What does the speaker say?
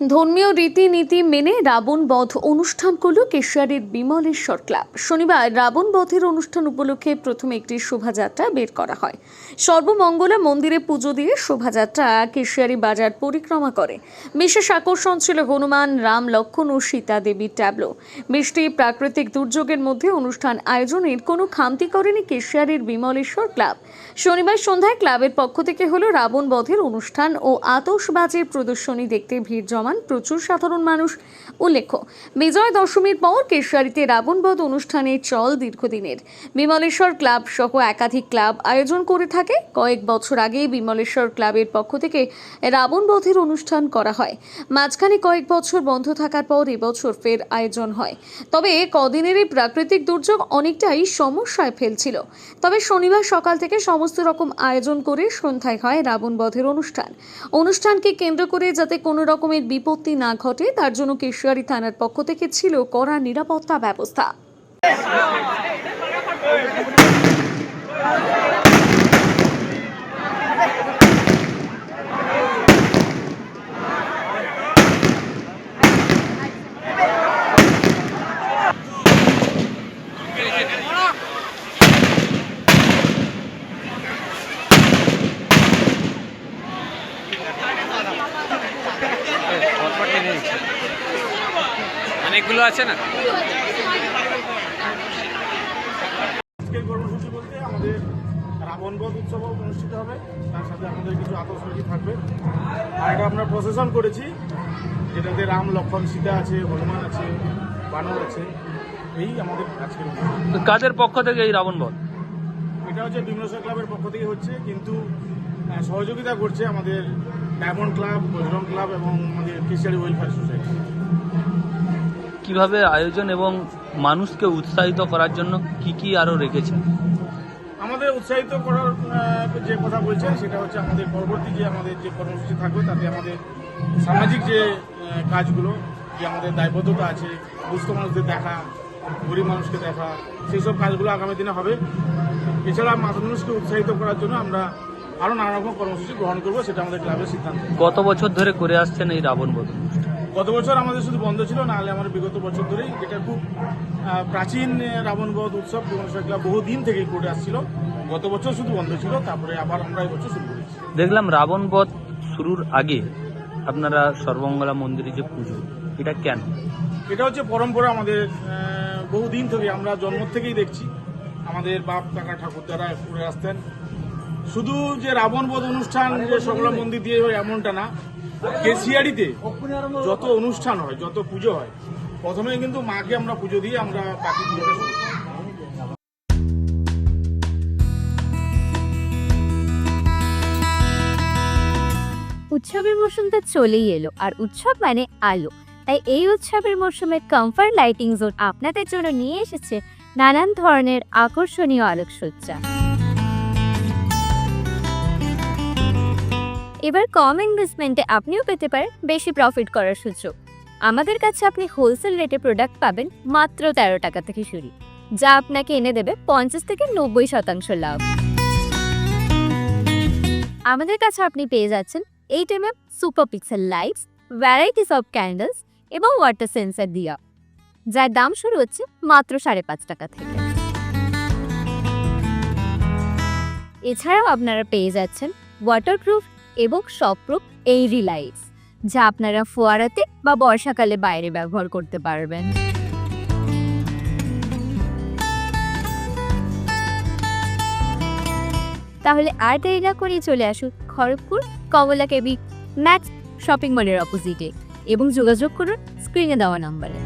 ধর্মীয় রীতিনীতি মেনে রাবণ বধ অনুষ্ঠান করল কেশিয়ারের বিমলেশ্বর ক্লাব। শনিবার রাবণ বধের অনুষ্ঠান উপলক্ষে প্রথমে একটি শোভাযাত্রা বের করা হয়। সর্বমঙ্গলা মন্দিরে পুজো দিয়ে শোভাযাত্রা কেশিয়ারি বাজার পরিক্রমা করে। বিশেষ আকর্ষণ ছিল হনুমান, রাম লক্ষণ ও সীতা দেবীর ট্যাবলো। বৃষ্টি প্রাকৃতিক দুর্যোগের মধ্যে অনুষ্ঠান আয়োজনের কোনো খামতি করেনি কেশিয়ারের বিমলেশ্বর ক্লাব। শনিবার সন্ধ্যায় ক্লাবের পক্ষ থেকে হলো রাবণ বধের অনুষ্ঠান ও আতশবাজির প্রদর্শনী দেখতে ভিড় জমান প্রচুর সাধারণ মানুষ উল্লেখ্য বিজয় দশমীর পর কেশিয়ারিতে রাবণবধ অনুষ্ঠানে চল দীর্ঘদিনের। বিমলেশ্বর ক্লাব সহ একাধিক ক্লাব আয়োজন করে থাকে। কয়েক বছর আগে বিমলেশ্বর ক্লাবের পক্ষ থেকে রাবণবধের অনুষ্ঠান করা হয়। মাঝখানে কয়েক বছর বন্ধ থাকার পর এবছর ফের আয়োজন হয়। তবে কদিনের এই প্রাকৃতিক দুর্যোগ অনেকটাই সমস্যায় ফেলছিল। তবে শনিবার সকাল থেকে সমস্ত রকম আয়োজন করে সন্ধ্যায় হয় রাবণ বধের অনুষ্ঠান। অনুষ্ঠানকে কেন্দ্র করে যাতে কোনো রকমের বিপত্তি না ঘটে তার জন্য কেশিয়ারি থানার পক্ষ থেকে ছিল কড়া নিরাপত্তা ব্যবস্থা। অনেকগুলো আছে না? আজকের কর্মসূচি বলতে আমাদের রাবণবধ উৎসব অনুষ্ঠিত হবে। তার সাথে আমাদের কিছু আতসবাজি থাকবে। আর এটা আমরা প্রসেশন করেছি যেটাতে রাম লক্ষণ সীতা আছে হনুমান আছে বানর আছে এই আমাদের আজকের। কাদের পক্ষ থেকে এই রাবণ বধ? এটা হচ্ছে বিমলেশ্বর ক্লাবের পক্ষ থেকে হচ্ছে কিন্তু সহযোগিতা করছে আমাদের ডায়মন্ড ক্লাব বজরং ক্লাব এবং আমাদের কেশিয়ারি ওয়েলফেয়ার সোসাইটি কীভাবে আয়োজন এবং মানুষকে উৎসাহিত করার জন্য কি কি আরও রেখেছেন? আমাদের উৎসাহিত করার যে কথা বলছেন সেটা হচ্ছে আমাদের পরবর্তী যে আমাদের যে কর্মসূচি থাকবে তাতে আমাদের সামাজিক যে কাজগুলো যে আমাদের দায়বদ্ধতা আছে দুস্থ মানুষদের দেখা গরিব মানুষকে দেখা সেই সব কাজগুলো আগামী দিনে হবে। এছাড়া মানুষকে উৎসাহিত করার জন্য আমরা আরও নানা রকম কর্মসূচি গ্রহণ করব সেটা আমাদের ক্লাবের সিদ্ধান্ত। কত বছর ধরে করে আসছেন এই রাবণ বধ? গত বছর আমাদের শুধু বন্ধ ছিল নাহলে আমার বিগত বছর ধরেই এটা খুব প্রাচীন আহ, রাবণবধ উৎসব বিমলেশ্বর ক্লাব বহু দিন থেকেই করে আসছিল। গত বছর শুধু বন্ধ ছিল তারপরে আবার আমরা এই বছর শুরু করেছি। দেখলাম রাবণ বধ শুরুর আগে আপনারা সর্বমঙ্গলা মন্দিরে যে পুজো এটা কেন? এটা হচ্ছে পরম্পরা আমাদের আহ, বহুদিন থেকে আমরা জন্ম থেকেই দেখছি। আমাদের বাপ কাকা ঠাকুর দ্বারা করে আসতেন শুধু যে রাবণ বধ অনুষ্ঠান, যে সকলা মন্দির দিয়ে হয় এমনটা না। কেসিয়ারিতে যত অনুষ্ঠান হয়, যত পুজো হয়, প্রথমে কিন্তু মাকে আমরা পুজো দিয়ে আমরা বাকি পুজোটা শুরু। উৎসবের মৌসুমটা চলেই এলো, আর উৎসব মানে আলো। তাই এই উৎসবের মৌসুমে কমফর্ট লাইটিং জোন আপনাদের জন্য নিয়ে এসেছে নানান ধরনের আকর্ষণীয় আলোকসজ্জা। এবার কম ইনভেস্টমেন্টে আপনিও পেতে পারেন বেশি প্রফিট করার সুযোগ। আমাদের কাছে আপনি হোলসেল রেটে প্রোডাক্ট পাবেন মাত্র তেরো টাকা থেকে শুরু, যা আপনাকে এনে দেবে পঞ্চাশ থেকে নব্বই শতাংশ লাভ। আমাদের কাছে আপনি পেয়ে যাচ্ছেন eight M M super pixel lights varieties of candles এবং ওয়াটার সেন্সার দিয়া, যার দাম শুরু হচ্ছে মাত্র সাড়ে পাঁচ টাকা থেকে। এছাড়াও আপনারা পেয়ে যাচ্ছেন ওয়াটারপ্রুফ এবং শকপ্রুফ এই রিলাইটস, যা আপনারা ফোয়ারাতে বা বর্ষাকালে বাইরে ব্যবহার করতে পারবেন। তাহলে আর দেরি না করে চলে আসুন Kharagpur Kamala K B max shopping মলের অপোজিটে এবং যোগাযোগ করুন স্ক্রিনে দেওয়া নম্বরে।